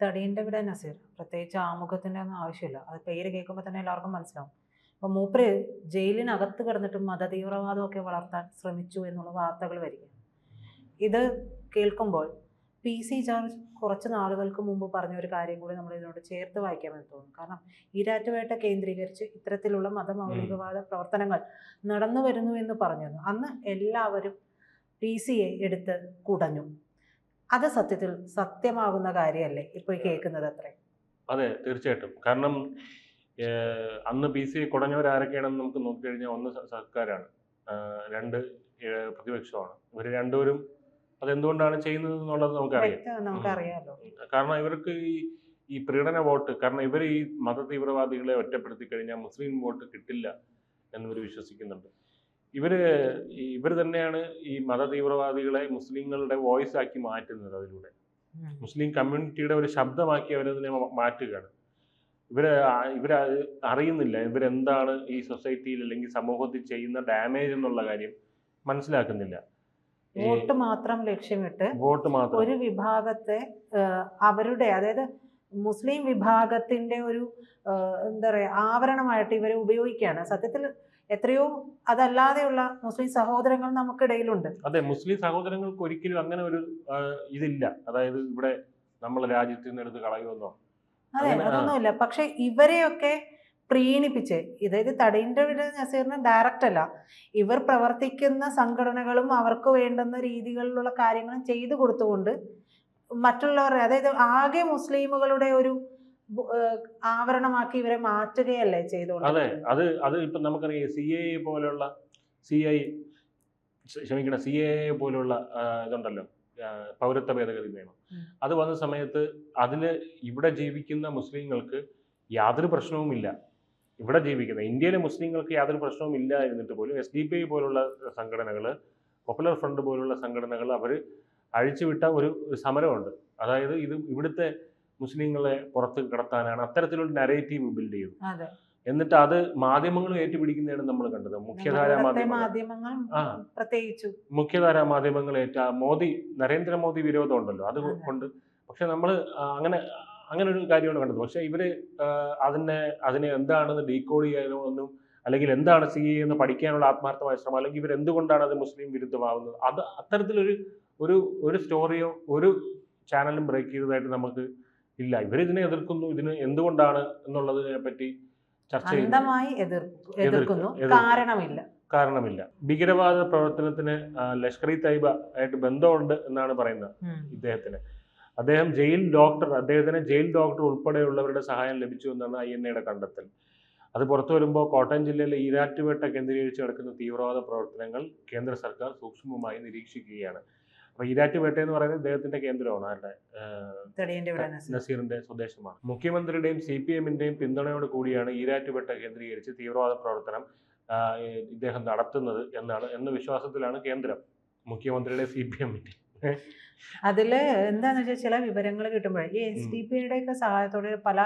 തടിയന്റെ ഇവിടെ നസീർ. പ്രത്യേകിച്ച് ആമുഖത്തിന്റെ ഒന്നും ആവശ്യമില്ല. അത് പേര് കേൾക്കുമ്പോൾ തന്നെ എല്ലാവർക്കും മനസ്സിലാവും. അപ്പോൾ മൂപ്പര് ജയിലിനകത്ത് കിടന്നിട്ട് മതതീവ്രവാദമൊക്കെ വളർത്താൻ ശ്രമിച്ചു എന്നുള്ള വാർത്തകൾ വരിക ഇത് കേൾക്കുമ്പോൾ പി. സി. ജോർജ് കുറച്ച് നാളുകൾക്ക് മുമ്പ് പറഞ്ഞ ഒരു കാര്യം കൂടി നമ്മൾ ഇതിനോട് ചേർത്ത് വായിക്കാമെന്ന് തോന്നുന്നു. കാരണം ഈരാറ്റുപേട്ട കേന്ദ്രീകരിച്ച് ഇത്തരത്തിലുള്ള മതമൗലികവാദ പ്രവർത്തനങ്ങൾ നടന്നു വരുന്നു എന്ന് പറഞ്ഞിരുന്നു. അന്ന് എല്ലാവരും പി. സിയെ എടുത്ത് കുടഞ്ഞു. അത് സത്യത്തിൽ സത്യമാകുന്ന കാര്യമല്ലേ ഇപ്പോൾ കേൾക്കുന്നത് അത്രേ? അതെ തീർച്ചയായിട്ടും. കാരണം അന്ന് പി സി കുടഞ്ഞവരാരൊക്കെയാണെന്ന് നമുക്ക് നോക്കിക്കഴിഞ്ഞാൽ ഒന്ന് സർക്കാരാണ്. രണ്ട് പ്രതിപക്ഷമാണ്. ഇവർ രണ്ടുപേരും അതെന്തുകൊണ്ടാണ് ചെയ്യുന്നത് എന്നുള്ളത് നമുക്കറിയാം. നമുക്കറിയാമല്ലോ കാരണം ഇവർക്ക് ഈ ഈ പ്രീണന വോട്ട് കാരണം ഇവർ ഈ മത തീവ്രവാദികളെ ഒറ്റപ്പെടുത്തി കഴിഞ്ഞാൽ മുസ്ലിം വോട്ട് കിട്ടില്ല എന്നിവർ വിശ്വസിക്കുന്നുണ്ട്. ഇവർ ഈ- ഇവർ തന്നെയാണ് ഈ മത തീവ്രവാദികളെ മുസ്ലിങ്ങളുടെ വോയിസ് ആക്കി മാറ്റുന്നത് അതിലൂടെ. മുസ്ലിം കമ്മ്യൂണിറ്റിയുടെ ഒരു ശബ്ദമാക്കി അവരതിനെ മാറ്റുകയാണ്. ഇവർ ഇവർ അറിയുന്നില്ല. ഇവരെന്താണ് ഈ സൊസൈറ്റിയിൽ അല്ലെങ്കിൽ സമൂഹത്തിൽ ചെയ്യുന്ന ഡാമേജ് എന്നുള്ള കാര്യം മനസ്സിലാക്കുന്നില്ല. വോട്ട് മാത്രം ലക്ഷ്യമിട്ട് വോട്ട് മാത്രം. ഒരു വിഭാഗത്തെ അവരുടെ അതായത് മുസ്ലിം വിഭാഗത്തിന്റെ ഒരു എന്താ പറയാ ആവരണമായിട്ട് ഇവരെ ഉപയോഗിക്കുകയാണ്. സത്യത്തിൽ എത്രയോ അതല്ലാതെയുള്ള മുസ്ലിം സഹോദരങ്ങൾ നമുക്കിടയിലുണ്ട്. അതെ മുസ്ലിം സഹോദരങ്ങൾക്ക് ഒരിക്കലും അങ്ങനെ ഒരു ഇതില്ല. അതായത് ഇവിടെ നമ്മളെ രാജ്യത്ത് നിന്ന് എടുത്ത് കളയുമെന്നോ. അതെ അതൊന്നുമില്ല. പക്ഷെ ഇവരെയൊക്കെ പ്രീണിപ്പിച്ച് ഇതായത് തടയിന്റെ വീട് നസീറിന് ഡയറക്റ്റ് അല്ല ഇവർ പ്രവർത്തിക്കുന്ന സംഘടനകളും അവർക്ക് വേണ്ടുന്ന രീതികളിലുള്ള കാര്യങ്ങളും ചെയ്തു കൊടുത്തുകൊണ്ട് മറ്റുള്ളവരെ അതായത് ആകെ മുസ്ലിമുകളുടെ ഒരു ആവരണമാക്കി ഇവരെ മാറ്റുകയല്ലേ ചെയ്തോളൂ അതെ അത് അത് ഇപ്പം നമുക്കറിയാം സി എ പോലുള്ള സി ഐ ക്ഷമിക്കണം സി എ പോലുള്ള ഇതുണ്ടല്ലോ പൗരത്വ ഭേദഗതി നിയമം. അത് വന്ന സമയത്ത് അതിൽ ഇവിടെ ജീവിക്കുന്ന മുസ്ലിങ്ങൾക്ക് യാതൊരു പ്രശ്നവുമില്ല ഇവിടെ ജീവിക്കുന്ന ഇന്ത്യയിലെ മുസ്ലിങ്ങൾക്ക് യാതൊരു പ്രശ്നവും ഇല്ല എന്നിട്ട് പോലും എസ് ഡി പി ഐ പോലുള്ള സംഘടനകൾ പോപ്പുലർ ഫ്രണ്ട് പോലുള്ള സംഘടനകൾ അവർ അഴിച്ചുവിട്ട ഒരു സമരമുണ്ട്. അതായത് ഇത് ഇവിടുത്തെ മുസ്ലിങ്ങളെ പുറത്ത് കടത്താനാണ് അത്തരത്തിലൊരു നരേറ്റീവ് ബിൽഡ് ചെയ്തു. എന്നിട്ട് അത് മാധ്യമങ്ങൾ ഏറ്റുപിടിക്കുന്നതാണ് നമ്മൾ കണ്ടത്. മുഖ്യധാര മാധ്യമങ്ങൾ. ആ. പ്രത്യേകിച്ചു. മുഖ്യധാര മാധ്യമങ്ങൾ ഏറ്റ മോദി നരേന്ദ്രമോദി വിരോധം ഉണ്ടല്ലോ അത്. കൊണ്ട് പക്ഷെ നമ്മൾ അങ്ങനെ അങ്ങനെ ഒരു കാര്യമാണ് കണ്ടത്. പക്ഷെ ഇവർ അതിനെ അതിനെ എന്താണെന്ന് ഡീകോഡ് ചെയ്യാനോ ഒന്നും അല്ലെങ്കിൽ എന്താണ് സി എന്ന് പഠിക്കാനുള്ള ആത്മാർത്ഥമായ ശ്രമം അല്ലെങ്കിൽ ഇവർ എന്തുകൊണ്ടാണ് അത് മുസ്ലിം വിരുദ്ധമാവുന്നത്? അത് അത്തരത്തിലൊരു ഒരു ഒരു സ്റ്റോറിയോ ഒരു ചാനലും ബ്രേക്ക് ചെയ്തതായിട്ട് നമുക്ക് ഇല്ല. ഇവരിതിനെ എതിർക്കുന്നു. ഇതിന് എന്തുകൊണ്ടാണ് എന്നുള്ളതിനെ പറ്റി ചർച്ച അന്ധമായി എതിർക്കുന്നു. കാരണമില്ല. കാരണമില്ല. ഭീകരവാദ പ്രവർത്തനത്തിന് ലഷ്കർ ഇ തൈബ ആയിട്ട് ബന്ധമുണ്ട് എന്നാണ് പറയുന്നത്. ഇദ്ദേഹത്തിന്. അദ്ദേഹം ജയിൽ ഡോക്ടർ അദ്ദേഹത്തിന് ജയിൽ ഡോക്ടർ ഉൾപ്പെടെയുള്ളവരുടെ സഹായം ലഭിച്ചു എന്നാണ് ഐ എൻ എയുടെ കണ്ടെത്തൽ. അത് പുറത്തു വരുമ്പോൾ കോട്ടയം ജില്ലയിലെ ഈരാറ്റുപേട്ട കേന്ദ്രീകരിച്ച് നടക്കുന്ന തീവ്രവാദ പ്രവർത്തനങ്ങൾ കേന്ദ്ര സർക്കാർ സൂക്ഷ്മമായി നിരീക്ഷിക്കുകയാണ്. അപ്പൊ ഈരാറ്റുപേട്ട എന്ന് പറയുന്നത് ഇദ്ദേഹത്തിന്റെ കേന്ദ്രമാണ് നസീർ. നസീറിന്റെ സ്വദേശമാണ്. മുഖ്യമന്ത്രിയുടെയും സി പി എമ്മിന്റെയും പിന്തുണയോട് കൂടിയാണ് ഈരാറ്റുപേട്ട കേന്ദ്രീകരിച്ച് തീവ്രവാദ പ്രവർത്തനം ഇദ്ദേഹം നടത്തുന്നത് എന്നാണ് എന്ന വിശ്വാസത്തിലാണ് കേന്ദ്രം മുഖ്യമന്ത്രിയുടെ സി പി എമ്മിന്റെ. അതിൽ എന്താന്ന് വെച്ചാൽ ചില വിവരങ്ങൾ കിട്ടുമ്പോഴേ ഈ എസ്. ഡി പിയുടെ ഒക്കെ സഹായത്തോടെ പല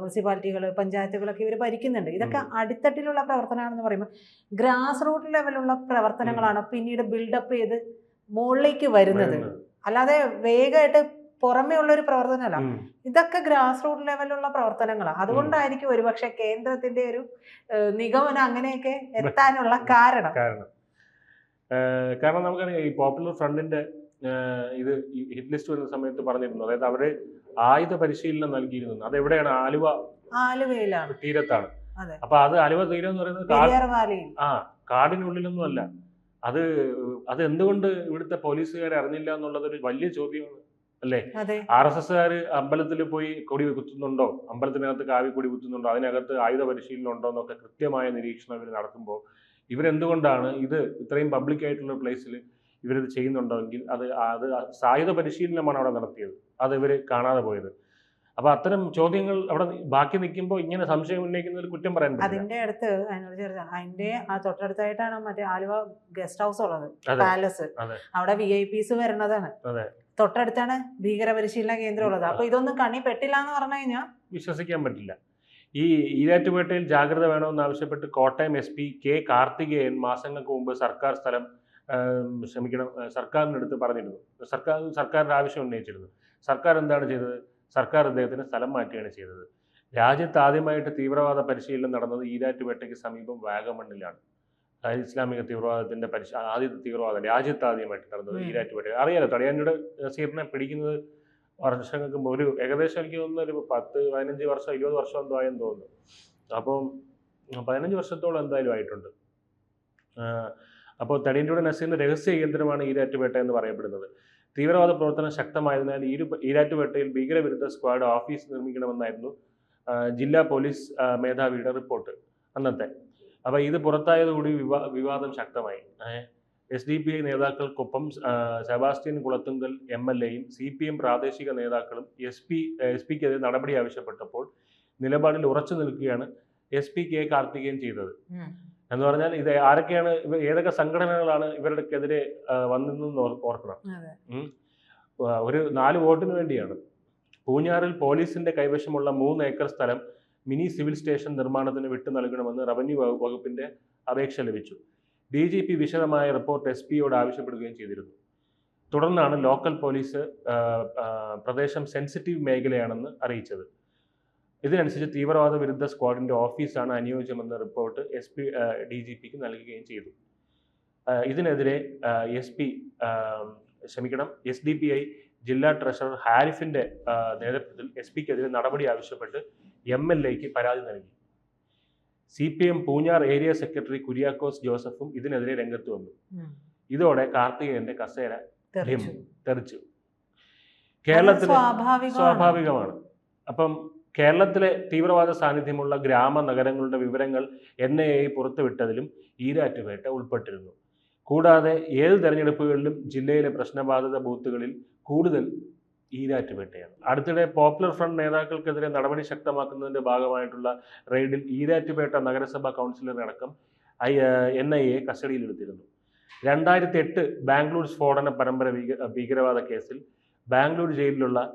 മുനിസിപ്പാലിറ്റികൾ പഞ്ചായത്തുകളൊക്കെ ഇവർ ഭരിക്കുന്നുണ്ട്. ഇതൊക്കെ അടിത്തട്ടിലുള്ള പ്രവർത്തനമാണെന്ന് പറയുമ്പോൾ ഗ്രാസ് റൂട്ട് ലെവലുള്ള പ്രവർത്തനങ്ങളാണ് പിന്നീട് ബിൽഡപ്പ് ചെയ്ത് മുകളിലേക്ക് വരുന്നത്. അല്ലാതെ വേഗമായിട്ട് പുറമേ ഉള്ള ഒരു പ്രവർത്തനമല്ല ഇതൊക്കെ ഗ്രാസ് റൂട്ട് ലെവലുള്ള പ്രവർത്തനങ്ങളാണ് അതുകൊണ്ടായിരിക്കും ഒരുപക്ഷെ കേന്ദ്രത്തിന്റെ ഒരു നിഗമനം അങ്ങനെയൊക്കെ എത്താനുള്ള കാരണം. കാരണം. നമുക്കറിയാം ഈ പോപ്പുലർ ഫ്രണ്ടിന്റെ ഇത് ഹിറ്റ് ലിസ്റ്റ് വരുന്ന സമയത്ത് പറഞ്ഞിരുന്നു. അതായത് അവർ ആയുധ പരിശീലനം നൽകിയിരുന്നു. അത് എവിടെയാണ് ആലുവ ആലുവയിലാണ്. തീരത്താണ്. അപ്പൊ അത് ആലുവ തീരം എന്ന് പറയുന്നത് ആ കാടിനുള്ളിലൊന്നും അല്ല അത് അത് എന്തുകൊണ്ട് ഇവിടുത്തെ പോലീസുകാരെ അറിഞ്ഞില്ല എന്നുള്ളത് ഒരു വലിയ ചോദ്യമാണ് അല്ലേ? ആർ എസ് എസ്സുകാർ അമ്പലത്തിൽ പോയി കൊടി കുത്തുന്നുണ്ടോ? അമ്പലത്തിനകത്ത് കാവി കൊടി കുത്തുന്നുണ്ടോ? അതിനകത്ത് ആയുധ പരിശീലനം ഉണ്ടോ എന്നൊക്കെ കൃത്യമായ നിരീക്ഷണം ഇവർ നടത്തുമ്പോൾ ഇവരെന്തുകൊണ്ടാണ് ഇത് ഇത്രയും പബ്ലിക് ആയിട്ടുള്ള പ്ലേസിൽ ഇവരിത് ചെയ്യുന്നുണ്ടെങ്കിൽ അത് അത് സായുധ പരിശീലനമാണ് അവിടെ നടത്തിയത്. അത് ഇവർ കാണാതെ പോയത്. അപ്പൊ അത്തരം ചോദ്യങ്ങൾ അവിടെ ബാക്കി നിൽക്കുമ്പോൾ ഇങ്ങനെ സംശയം ഉന്നയിക്കുന്നതിൽ കുറ്റം പറയാൻ അതിന്റെ അടുത്ത് അതിന്റെ ആ തൊട്ടടുത്തായിട്ടാണ് മറ്റേ ആലുവ ഗസ്റ്റ് ഹൗസ് ഉള്ളത് പാലസ്. അവിടെ വി ഐ പിസ് അതെ. തൊട്ടടുത്താണ് ഭീകര പരിശീലന കേന്ദ്രം ഉള്ളത്. അപ്പൊ ഇതൊന്നും കണി പെട്ടില്ല എന്ന് പറഞ്ഞു കഴിഞ്ഞാൽ വിശ്വസിക്കാൻ പറ്റില്ല. ഈ ഈരാറ്റുപേട്ടയിൽ ജാഗ്രത വേണമെന്ന് ആവശ്യപ്പെട്ട് Kottayam S P K Karthikeyan മാസങ്ങൾക്ക് മുമ്പ് സർക്കാർ സ്ഥലം ശ്രമിക്കണം ക്ഷമിക്കണം സർക്കാരിനടുത്ത് പറഞ്ഞിരുന്നു. സർക്കാർ സർക്കാരിന്റെ ആവശ്യം ഉന്നയിച്ചിരുന്നു. സർക്കാർ എന്താണ് ചെയ്തത്? സർക്കാർ അദ്ദേഹത്തിന് സ്ഥലം മാറ്റുകയാണ് ചെയ്തത്. രാജ്യത്ത് ആദ്യമായിട്ട് തീവ്രവാദ പരിശീലനം നടന്നത് ഈരാറ്റുപേട്ടയ്ക്ക് സമീപം വാഗമണ്ണിലാണ്. ഇസ്ലാമിക തീവ്രവാദത്തിന്റെ പരിശ ആദ്യത്തെ തീവ്രവാദം രാജ്യത്ത് ആദ്യമായിട്ട് നടന്നത്. ഈരാറ്റുപേട്ട അറിയാലോ തടയാനിയുടെ സീറിനെ പിടിക്കുന്നത് വർഷങ്ങൾക്ക് ഒരു ഏകദേശം എനിക്ക് തോന്നുന്നു ഒരു പത്ത് പതിനഞ്ച് വർഷം ഇരുപത് വർഷം എന്തോ ആയെന്ന് തോന്നുന്നു. അപ്പം പതിനഞ്ച് വർഷത്തോളം എന്തായാലും ആയിട്ടുണ്ട്. അപ്പോൾ തടിയന്റെ നസീറിന്റെ രഹസ്യ കേന്ദ്രമാണ് ഈരാറ്റുപേട്ട എന്ന് പറയപ്പെടുന്നത്. തീവ്രവാദ പ്രവർത്തനം ശക്തമായതിനാൽ ഈരു ഈരാറ്റുപേട്ടയിൽ ഭീകരവിരുദ്ധ സ്ക്വാഡ് ഓഫീസ് നിർമ്മിക്കണമെന്നായിരുന്നു ജില്ലാ പോലീസ് മേധാവിയുടെ റിപ്പോർട്ട് അന്നത്തെ. അപ്പോൾ ഇത് പുറത്തായതോടുകൂടി വിവാ വിവാദം ശക്തമായി. എസ് ഡി പി ഐ നേതാക്കൾക്കൊപ്പം സെബാസ്റ്റ്യൻ കുളത്തുങ്കൽ എം എൽ എയും സി പി എം പ്രാദേശിക നേതാക്കളും എസ് പി എസ് പിക്കെതിരെ നടപടി ആവശ്യപ്പെട്ടപ്പോൾ നിലപാടിൽ ഉറച്ചു നിൽക്കുകയാണ് എസ് പി കെ കാർത്തികേയൻ ചെയ്തത്. എന്ന് പറഞ്ഞാൽ ഇത് ആരൊക്കെയാണ് ഇവ ഏതൊക്കെ സംഘടനകളാണ് ഇവരുടെക്കെതിരെ വന്നതെന്ന് ഓർക്കണം. ഒരു നാല് വോട്ടിന് വേണ്ടിയാണ്. പൂഞ്ഞാറിൽ പോലീസിന്റെ കൈവശമുള്ള മൂന്ന് ഏക്കർ സ്ഥലം മിനി സിവിൽ സ്റ്റേഷൻ നിർമ്മാണത്തിന് വിട്ടു നൽകണമെന്ന് റവന്യൂ വകുപ്പിന്റെ അപേക്ഷ ലഭിച്ചു. ഡി ജി പി വിശദമായ റിപ്പോർട്ട് എസ് പിയോട് ആവശ്യപ്പെടുകയും ചെയ്തിരുന്നു. തുടർന്നാണ് ലോക്കൽ പോലീസ് പ്രദേശം സെൻസിറ്റീവ് മേഖലയാണെന്ന് അറിയിച്ചത്. ഇതിനനുസരിച്ച് തീവ്രവാദ വിരുദ്ധ സ്ക്വാഡിന്റെ ഓഫീസാണ് അനുയോജ്യമെന്ന report S P D G പിക്ക് നൽകുകയും ചെയ്തു. ഇതിനെതിരെ എസ് പി ക്ഷമിക്കണം എസ് ഡി പി ഐ ജില്ലാ ട്രഷറർ ഹാരിഫിന്റെ ആ, നേതൃത്വത്തിൽ എസ് പിക്കെതിരെ നടപടി ആവശ്യപ്പെട്ട് എം എൽ എക്ക് പരാതി നൽകി. C P M Poonjar area secretary Kuriakose ജോസഫും ഇതിനെതിരെ രംഗത്ത് വന്നു. ഇതോടെ കാർത്തികേയന്റെ കസേര തെറിച്ചു. സ്വാഭാവികമാണ്. സ്വാഭാവികമാണ്. അപ്പം കേരളത്തിലെ തീവ്രവാദ സാന്നിധ്യമുള്ള ഗ്രാമ നഗരങ്ങളുടെ വിവരങ്ങൾ എൻ ഐ പുറത്തുവിട്ടതിലും ഈരാറ്റുപേട്ട ഉൾപ്പെട്ടിരുന്നു. കൂടാതെ ഏത് തെരഞ്ഞെടുപ്പുകളിലും ജില്ലയിലെ പ്രശ്നബാധിത ബൂത്തുകളിൽ കൂടുതൽ ഈരാറ്റുപേട്ടയാണ്. അടുത്തിടെ പോപ്പുലർ ഫ്രണ്ട് നേതാക്കൾക്കെതിരെ നടപടി ശക്തമാക്കുന്നതിന്റെ ഭാഗമായിട്ടുള്ള റെയ്ഡിൽ ഈരാറ്റുപേട്ട നഗരസഭാ കൗൺസിലറടക്കം ഐ എൻ ഐ എ കസ്റ്റഡിയിലെടുത്തിരുന്നു. രണ്ടായിരത്തി എട്ട് ബാംഗ്ലൂർ സ്ഫോടന പരമ്പര ഭീക- ഭീകരവാദ കേസിൽ ബാംഗ്ലൂർ ജയിലിലുള്ള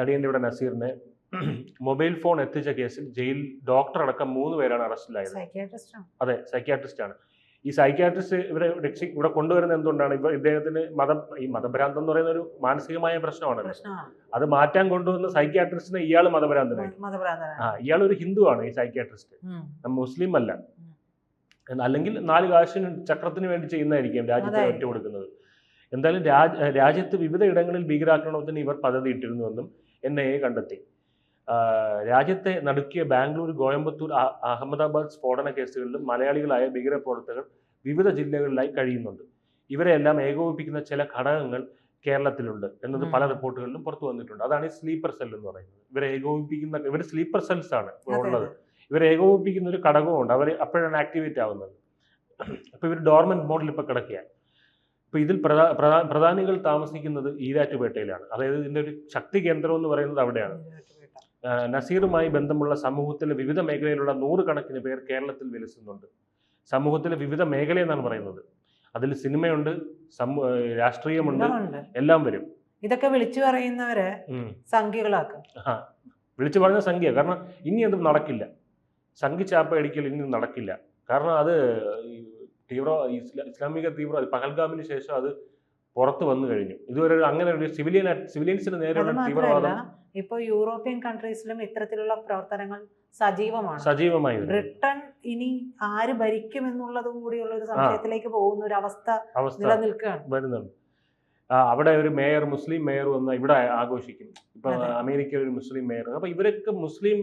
തടിയന്റെ നസീറിനെ മൊബൈൽ ഫോൺ എത്തിച്ച കേസിൽ ജയിൽ ഡോക്ടർ അടക്കം മൂന്ന് പേരാണ് അറസ്റ്റിലായത്. അതെ സൈക്യാട്രിസ്റ്റ് ആണ് ഈ സൈക്യാട്രിസ്റ്റ് ഇവരെ രക്ഷി ഇവിടെ കൊണ്ടുവരുന്നത് എന്തുകൊണ്ടാണ്? ഇപ്പൊ ഇദ്ദേഹത്തിന് മതം ഈ മതഭ്രാന്തം എന്ന് പറയുന്ന ഒരു മാനസികമായ പ്രശ്നമാണ്. അത് മാറ്റാൻ കൊണ്ടുവന്ന സൈക്യാട്രിസ്റ്റിനെ ഇയാൾ മതഭ്രാന്തനായി ആ ഇയാൾ ഒരു ഹിന്ദു ആണ് ഈ സൈക്യാട്രിസ്റ്റ്. മുസ്ലിം അല്ല അല്ലെങ്കിൽ നാല് കാശിന് ചക്രത്തിന് വേണ്ടി ചെയ്യുന്നതായിരിക്കും രാജ്യത്തെ. ഒറ്റ കൊടുക്കുന്നത് എന്തായാലും രാജ്യത്ത് വിവിധ ഇടങ്ങളിൽ ഭീകരാക്രമണത്തിന് ഇവർ പദ്ധതി ഇട്ടിരുന്നുവെന്നും എൻ ഐ എ കണ്ടെത്തി. രാജ്യത്തെ നടുക്കിയ ബാംഗ്ലൂർ കോയമ്പത്തൂർ അഹമ്മദാബാദ് സ്ഫോടന കേസുകളിലും മലയാളികളായ ഭീകരപ്രവർത്തകർ വിവിധ ജില്ലകളിലായി കഴിയുന്നുണ്ട്. ഇവരെല്ലാം ഏകോപിപ്പിക്കുന്ന ചില ഘടകങ്ങൾ കേരളത്തിലുണ്ട് എന്നത് പല. റിപ്പോർട്ടുകളിലും പുറത്തു വന്നിട്ടുണ്ട്. അതാണ് ഈ സ്ലീപ്പർ സെൽ എന്ന് പറയുന്നത്. ഇവരെ ഏകോപിപ്പിക്കുന്ന ഇവർ സ്ലീപ്പർ സെൽസ് ആണ് ഉള്ളത്. ഇവരെ ഏകോപിപ്പിക്കുന്ന ഒരു ഘടകമുണ്ട് അവർ അപ്പോഴാണ് ആക്ടിവേറ്റ് ആവുന്നത്. അപ്പോൾ ഇവർ ഡോർമെന്റ് മോഡിൽ ഇപ്പൊ കിടക്കുകയാണ്. ഇപ്പോൾ ഇതിൽ പ്രധാ പ്രധാ- പ്രധാനികൾ താമസിക്കുന്നത് ഈരാറ്റുപേട്ടയിലാണ്. അതായത് ഇതിന്റെ ഒരു ശക്തി കേന്ദ്രം എന്ന് പറയുന്നത് അവിടെയാണ്. നസീറുമായി ബന്ധമുള്ള സമൂഹത്തിലെ വിവിധ മേഖലയിലുള്ള നൂറുകണക്കിന് പേർ കേരളത്തിൽ വിലസുന്നുണ്ട്. സമൂഹത്തിലെ വിവിധ മേഖല എന്നാണ് പറയുന്നത്? അതിൽ സിനിമയുണ്ട് രാഷ്ട്രീയമുണ്ട് എല്ലാം. വരും. ഇതൊക്കെ വിളിച്ചു പറയുന്നവരെ. സംഖ്യകളാക്കും. ആ വിളിച്ചു പറഞ്ഞ സംഖ്യ കാരണം ഇനി അത് നടക്കില്ല. സംഖ്യ ചാപ്പ അടിക്കൽ ഇനി നടക്കില്ല. കാരണം അത് തീവ്ര ഇസ്ലാമിക തീവ്ര പഹൽഗാമിന് ശേഷം അത് പുറത്തു വന്നു കഴിഞ്ഞു. ഇതുവരെ അങ്ങനെ ഒരു സിവിലിയൻ സിവിലിയൻസിന് നേരെയുള്ള തീവ്രവാദം ഇപ്പൊ യൂറോപ്യൻ കൺട്രീസിലും ഇത്തരത്തിലുള്ള പ്രവർത്തനങ്ങൾ സജീവമാണ്. സജീവമായി ബ്രിട്ടൻ ഇനി ആര് ഭരിക്കും എന്നുള്ളത് കൂടിയുള്ള ഒരു സംശയത്തിലേക്ക് പോകുന്ന ഒരു അവസ്ഥ നിലനിൽക്കുകയാണ്. വരുന്നുണ്ട്. അവിടെ ഒരു മേയർ മുസ്ലിം മേയർ വന്ന് ഇവിടെ ആഘോഷിക്കും. ഇപ്പൊ അമേരിക്ക അമേരിക്കയിൽ ഒരു മുസ്ലിം മേയർ. അപ്പൊ ഇവരൊക്കെ മുസ്ലിം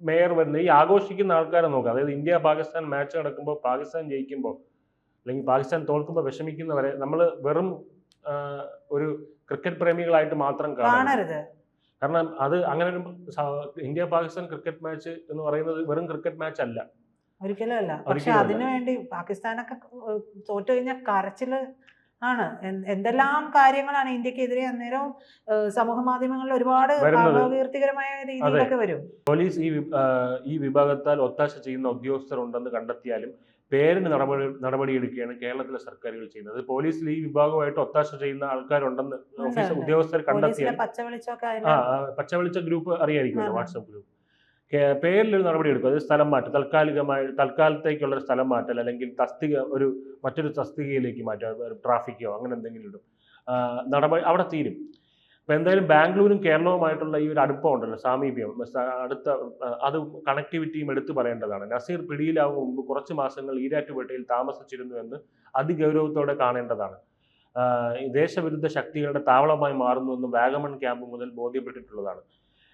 മേയർ വരുന്ന ഈ ആഘോഷിക്കുന്ന ആൾക്കാരെ നോക്കുക. അതായത് ഇന്ത്യ പാകിസ്ഥാൻ മാച്ച് നടക്കുമ്പോൾ പാകിസ്ഥാൻ ജയിക്കുമ്പോൾ അല്ലെങ്കിൽ പാകിസ്ഥാൻ തോൽക്കുമ്പോൾ വിഷമിക്കുന്നവരെ നമ്മൾ വെറും ഒരു ക്രിക്കറ്റ് പ്രേമികളായിട്ട് മാത്രം കാണരുത്. കാരണം അത് അങ്ങനെ ഒരു ഇന്ത്യ പാകിസ്ഥാൻ ക്രിക്കറ്റ് മാച്ച് എന്ന് പറയുന്നത് വെറും ക്രിക്കറ്റ് മാച്ച് അല്ല. ഒരിക്കലും അല്ല. പക്ഷെ അതിനുവേണ്ടി വേണ്ടി പാകിസ്ഥാനൊക്കെ തോറ്റു കഴിഞ്ഞാൽ കരച്ചിൽ ആണ്. എന്തെല്ലാം കാര്യങ്ങളാണ് ഇന്ത്യക്കെതിരെ അന്നേരം സമൂഹ മാധ്യമങ്ങളിൽ ഒരുപാട്. അപകീർത്തികരമായ രീതിയിലൊക്കെ വരും. പോലീസ് ഈ ഈ വിഭാഗത്താൽ ഒത്താശ ചെയ്യുന്ന ഉദ്യോഗസ്ഥർ ഉണ്ടെന്ന് കണ്ടെത്തിയാലും പേരിന് നടപടി നടപടിയെടുക്കുകയാണ് കേരളത്തിലെ സർക്കാരുകൾ ചെയ്യുന്നത്. പോലീസിൽ ഈ വിഭാഗമായിട്ട് ഒത്താശ ചെയ്യുന്ന ആൾക്കാരുണ്ടെന്ന് ഓഫീസർ. ഉദ്യോഗസ്ഥർ കണ്ടെത്തിയ ആ പച്ചവെളിച്ച ഗ്രൂപ്പ് അറിയായിരിക്കും. WhatsApp group. പേരിൽ പേരിലൊരു നടപടി എടുക്കും അത് സ്ഥലം മാറ്റം താൽക്കാലികമായി തൽക്കാലത്തേക്കുള്ള ഒരു സ്ഥലം മാറ്റൽ അല്ലെങ്കിൽ തസ്തിക ഒരു മറ്റൊരു തസ്തികയിലേക്ക് മാറ്റുക ട്രാഫിക്കോ അങ്ങനെ എന്തെങ്കിലും ഇടും. നടപടി അവിടെ തീരും. അപ്പൊ എന്തായാലും ബാംഗ്ലൂരും കേരളവുമായിട്ടുള്ള ഈ ഒരു അടുപ്പം ഉണ്ടല്ലോ സാമീപ്യം. അടുത്ത അത് കണക്ടിവിറ്റിയും എടുത്തു പറയേണ്ടതാണ്. നസീർ പിടിയിലാവും മുമ്പ് കുറച്ച് മാസങ്ങൾ ഈരാറ്റുപേട്ടയിൽ താമസിച്ചിരുന്നു എന്ന് അതിഗൗരവത്തോടെ കാണേണ്ടതാണ്. ദേശവിരുദ്ധ ശക്തികളുടെ താവളമായി മാറുന്നുവെന്ന് വാഗമൺ ക്യാമ്പ് മുതൽ ബോധ്യപ്പെട്ടിട്ടുള്ളതാണ്.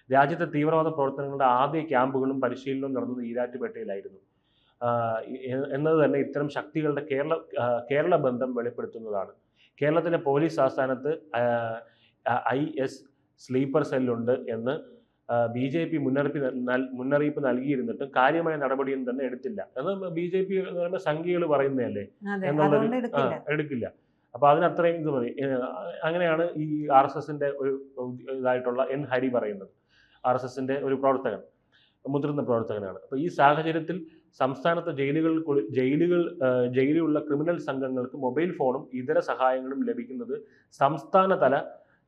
രാജ്യത്തെ തീവ്രവാദ പ്രവർത്തനങ്ങളുടെ ആദ്യ ക്യാമ്പുകളും പരിശീലനവും നടന്നത് ഈരാറ്റുപേട്ടയിലായിരുന്നു. എന്നത് തന്നെ ഇത്തരം ശക്തികളുടെ കേരള കേരള ബന്ധം വെളിപ്പെടുത്തുന്നതാണ്. കേരളത്തിലെ പോലീസ് ആസ്ഥാനത്ത് ഐ എസ് സ്ലീപ്പർ സെല്ലുണ്ട് എന്ന് ബി ജെ പി മുന്നറിയിപ്പ് മുന്നറിയിപ്പ് നൽകിയിരുന്നിട്ടും കാര്യമായ നടപടിയൊന്നും തന്നെ എടുത്തില്ല. അത് ബി ജെ പി എന്ന് പറയുമ്പോൾ സംഖ്യകൾ പറയുന്നതല്ലേ? എന്നുള്ളത് എന്നുള്ളൊരു എടുക്കില്ല. അപ്പൊ അതിനത്രയും ഇത് മതി. അങ്ങനെയാണ് ഈ ആർ എസ് എസിന്റെ ഒരു ഇതായിട്ടുള്ള എൻ ഹരി പറയുന്നത്. ആർ എസ് എസിന്റെ ഒരു പ്രവർത്തകൻ മുതിർന്ന പ്രവർത്തകനാണ്. അപ്പൊ ഈ സാഹചര്യത്തിൽ സംസ്ഥാനത്തെ ജയിലുകൾ ജയിലുകൾ ജയിലിലുള്ള ക്രിമിനൽ സംഘങ്ങൾക്ക് മൊബൈൽ ഫോണും ഇതര സഹായങ്ങളും ലഭിക്കുന്നത് സംസ്ഥാനതല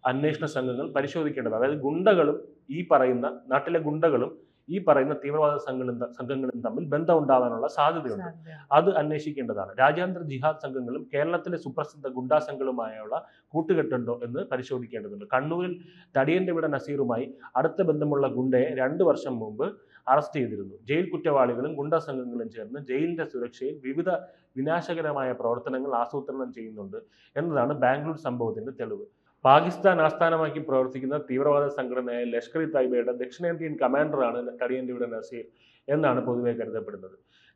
അന്വേഷണ സംഘങ്ങൾ പരിശോധിക്കേണ്ടത്. അതായത് ഗുണ്ടകളും ഈ പറയുന്ന നാട്ടിലെ ഗുണ്ടകളും ഈ പറയുന്ന തീവ്രവാദ സംഘങ്ങളും സംഘങ്ങളും തമ്മിൽ ബന്ധം ഉണ്ടാകാനുള്ള സാധ്യതയുണ്ട്. അത് അന്വേഷിക്കേണ്ടതാണ്. രാജ്യാന്തര ജിഹാദ് സംഘങ്ങളും കേരളത്തിലെ സുപ്രസിദ്ധ ഗുണ്ടാ സംഘങ്ങളുമായുള്ള കൂട്ടുകെട്ടുണ്ടോ എന്ന് പരിശോധിക്കേണ്ടതുണ്ട്. കണ്ണൂരിൽ തടിയന്റെ വിട നസീറുമായി അടുത്ത ബന്ധമുള്ള ഗുണ്ടയെ രണ്ടു വർഷം മുമ്പ് അറസ്റ്റ് ചെയ്തിരുന്നു. ജയിൽ കുറ്റവാളികളും ഗുണ്ടാ സംഘങ്ങളും ചേർന്ന് ജയിലിന്റെ സുരക്ഷയിൽ വിവിധ വിനാശകരമായ പ്രവർത്തനങ്ങൾ ആസൂത്രണം ചെയ്യുന്നുണ്ട് എന്നതാണ് ബാംഗ്ലൂർ സംഭവത്തിന്റെ തെളിവ്. പാകിസ്ഥാൻ ആസ്ഥാനമാക്കി പ്രവർത്തിക്കുന്ന തീവ്രവാദ സംഘടനയായ ലഷ്കർ ഇ തൈബയുടെ ദക്ഷിണേന്ത്യൻ കമാൻഡറാണ് തടിയന്റെ വിട നസീർ എന്നാണ് പൊതുവെ കരുതപ്പെടുന്നത്.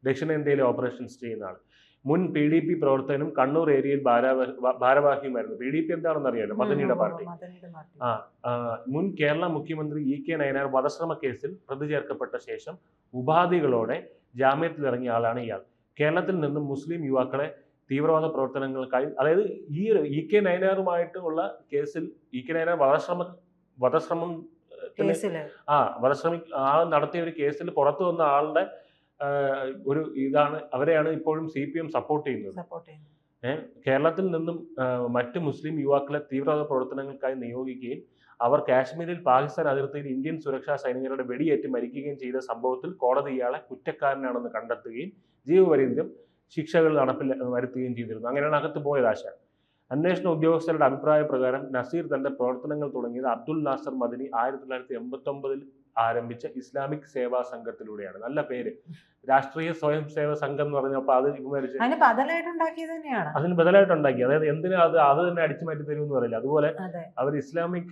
ദക്ഷിണേന്ത്യയിലെ ഓപ്പറേഷൻസ് ചെയ്യുന്ന ആൾ. മുൻ പി ഡി പി പ്രവർത്തകനും കണ്ണൂർ ഏരിയയിൽ ഭാരവാ- ഭാരവാഹിയുമായിരുന്നു. പി ഡി പി എന്താണെന്ന് അറിയാലോ? മദനിയുടെ പാർട്ടി. ആ, മുൻ കേരള മുഖ്യമന്ത്രി ഇ കെ നയനാർ വധശ്രമ കേസിൽ പ്രതി ചേർക്കപ്പെട്ട ശേഷം ഉപാധികളോടെ ജാമ്യത്തിലിറങ്ങിയ ആളാണ് ഇയാൾ. കേരളത്തിൽ നിന്നും മുസ്ലിം യുവാക്കളെ തീവ്രവാദ പ്രവർത്തനങ്ങൾക്കായി അതായത് ഈ ഒരു ഇ കെ നയനാറുമായിട്ടുള്ള കേസിൽ ഇ കെ നയനാർ വധശ്രമ വധശ്രമം ആ വധശ്രമി ആ നടത്തിയ ഒരു കേസിൽ പുറത്തു വന്ന ആളുടെ ഒരു ഇതാണ് അവരെയാണ് ഇപ്പോഴും സി പി എം സപ്പോർട്ട് ചെയ്യുന്നത്. കേരളത്തിൽ നിന്നും മറ്റ് മുസ്ലിം യുവാക്കളെ തീവ്രവാദ പ്രവർത്തനങ്ങൾക്കായി നിയോഗിക്കുകയും അവർ കാശ്മീരിൽ പാകിസ്ഥാൻ അതിർത്തിയിൽ ഇന്ത്യൻ സുരക്ഷാ സൈനികരുടെ വെടിയേറ്റ് മരിക്കുകയും ചെയ്ത സംഭവത്തിൽ കോടതി ഇയാളെ കുറ്റക്കാരനാണെന്ന് കണ്ടെത്തുകയും ജീവപര്യന്തം ശിക്ഷകൾ നടപ്പിൽ വരുത്തുകയും ചെയ്തിരുന്നു. അങ്ങനെയാണ് അകത്ത് പോയത് ആശ അന്വേഷണ ഉദ്യോഗസ്ഥരുടെ അഭിപ്രായ പ്രകാരം നസീർ തന്റെ പ്രവർത്തനങ്ങൾ തുടങ്ങിയത് അബ്ദുൽ നാസർ മദനി ആയിരത്തി തൊള്ളായിരത്തി എൺപത്തി ഒമ്പതിൽ ആരംഭിച്ച ഇസ്ലാമിക് സേവാ സംഘത്തിലൂടെയാണ്. നല്ല പേര്. രാഷ്ട്രീയ സ്വയം സേവ സംഘം എന്ന് പറഞ്ഞപ്പോൾ അത് വിമരിച്ച് അതിന് ബദലായിട്ട് തന്നെയാണ്. അതിന് ബദലായിട്ട് ഉണ്ടാക്കി. അതായത് എന്തിനാ അത് അത് തന്നെ അടിച്ചു മാറ്റി തരുമെന്ന് പറയില്ല. അതുപോലെ അവർ ഇസ്ലാമിക്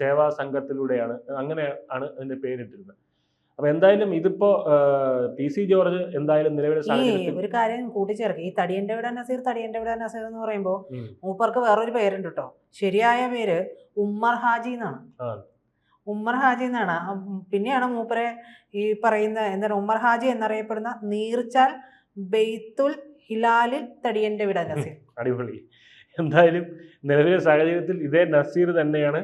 സേവാ സംഘത്തിലൂടെയാണ് അങ്ങനെ ആണ് അതിന്റെ പേരിട്ടിരുന്നത്. അപ്പൊ എന്തായാലും ഇതിപ്പോ പി സി ജോർജ് എന്തായാലും നിലവിലെ സാഹചര്യത്തിൽ ഒരു കാര്യം കൂട്ടിച്ചേർക്കുക. ഈ തടിയന്റെ വിട നസീർ തടിയന്റെ വിട നസീർ എന്ന് പറയുമ്പോ മൂപ്പർക്ക് വേറൊരു പേരുണ്ട് കേട്ടോ ശരിയായ പേര് ഉമ്മർ ഹാജി എന്നാണ്. ഉമ്മർ ഹാജി എന്നാണ്. പിന്നെയാണ് മൂപ്പരെ ഈ പറയുന്ന എന്താണ് ഉമ്മർ ഹാജി എന്നറിയപ്പെടുന്ന നീർച്ചാൽ ബെയ്ത്തുൽ ഹിലാലിൽ തടിയന്റെ വിട നസീർ അടിപൊളി. എന്തായാലും നിലവിലെ സാഹചര്യത്തിൽ ഇതേ നസീർ തന്നെയാണ്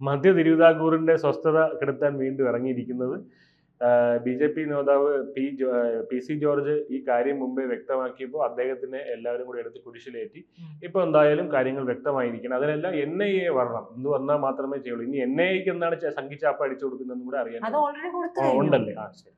മധ്യ തിരുവിതാംകൂറിന്റെ സ്വസ്ഥത കെടുത്താൻ വീണ്ടും ഇറങ്ങിയിരിക്കുന്നത്. ബി ജെ പി നേതാവ് പി പി സി ജോർജ് ഈ കാര്യം മുമ്പേ വ്യക്തമാക്കിയപ്പോൾ അദ്ദേഹത്തിനെ എല്ലാവരും കൂടി എടുത്ത് കുരിശിലേറ്റി. ഇപ്പൊ എന്തായാലും കാര്യങ്ങൾ വ്യക്തമായിരിക്കണം. അതിനെല്ലാം എൻ ഐ എ വരണം. ഇന്ന് വന്നാൽ മാത്രമേ ചെയ്യുള്ളൂ. ഇനി എൻ ഐ എക്ക് എന്താണ് സംഘിച്ചാപ്പ അടിച്ചു കൊടുക്കുന്നതെന്നും കൂടെ അറിയാൻ ഉണ്ടല്ലേ? ആ ശരി.